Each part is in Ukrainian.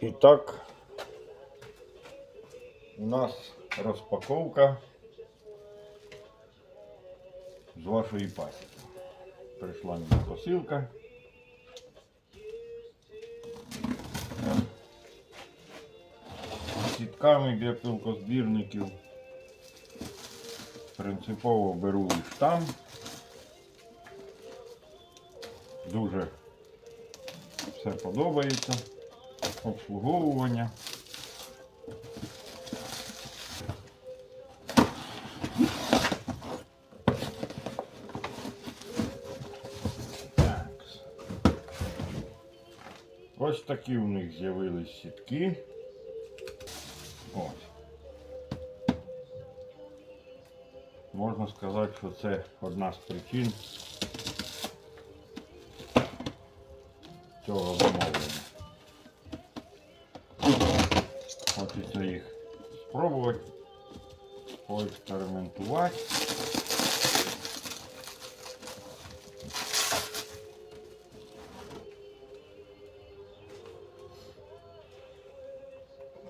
І так, у нас розпаковка з вашої пасіки. Прийшла мені посилка. Сітками для пилкозбірників. Принципово беру лиш там. Дуже все подобається. Обслуговування. Ось такі у них з'явились сітки. Ось. Можна сказати, що це одна з причин цього замовлення. Спробувати, поекспериментувати.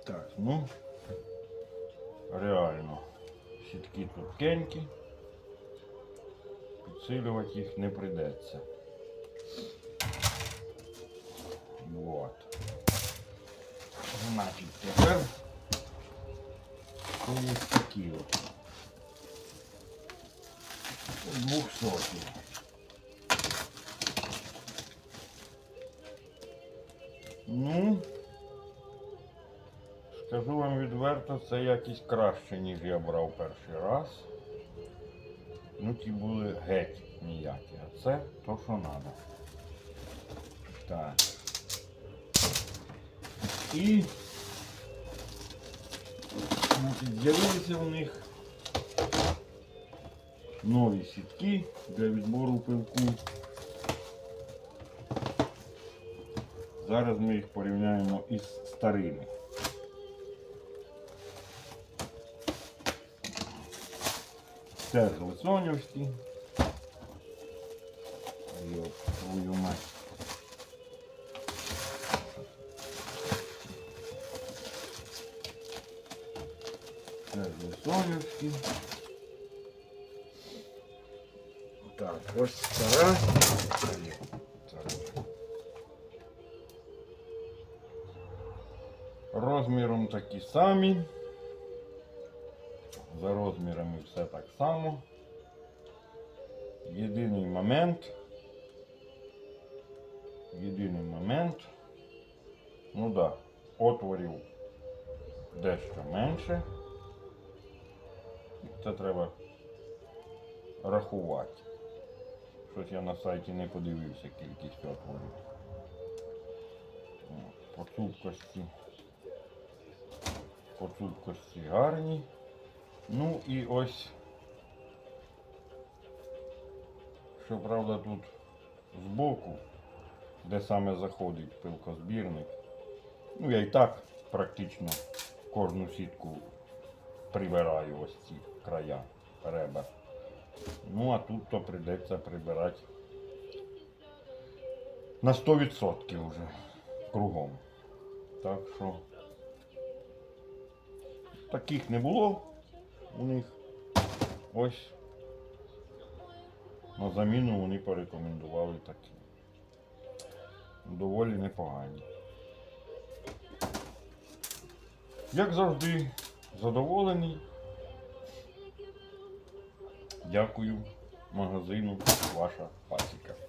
Так, ну, реально, сітки тонкенькі, підсилювати їх не прийдеться. Такі от. Двухсоті. Ну, скажу вам відверто, це якісь краще, ніж я брав перший раз. Ну, ті були геть ніякі, а це то, що треба. Так. І значить, з'явилися у них нові сітки для відбору пилку. Зараз ми їх порівняємо із старими. Теж лицонівські. Твою мать. Теж лицонівські. Так, ось стара. Розміром такі самі. За розмірами все так само. Єдиний момент. Єдиний момент. Ну да, отворів дещо менше. Це треба рахувати. Щось я на сайті не подивився кількість отворів. По цупкості. По цупкості гарні. Ну і ось, що правда тут збоку, де саме заходить пилкозбірник. Ну я і так практично кожну сітку прибираю ось ці края ребер. Ну а тут то прийдеться прибирати на 100% вже кругом. Так що таких не було у них. Ось на заміну вони порекомендували такі. Доволі непогані. Як завжди, задоволений. Дякую магазину Ваша пасіка.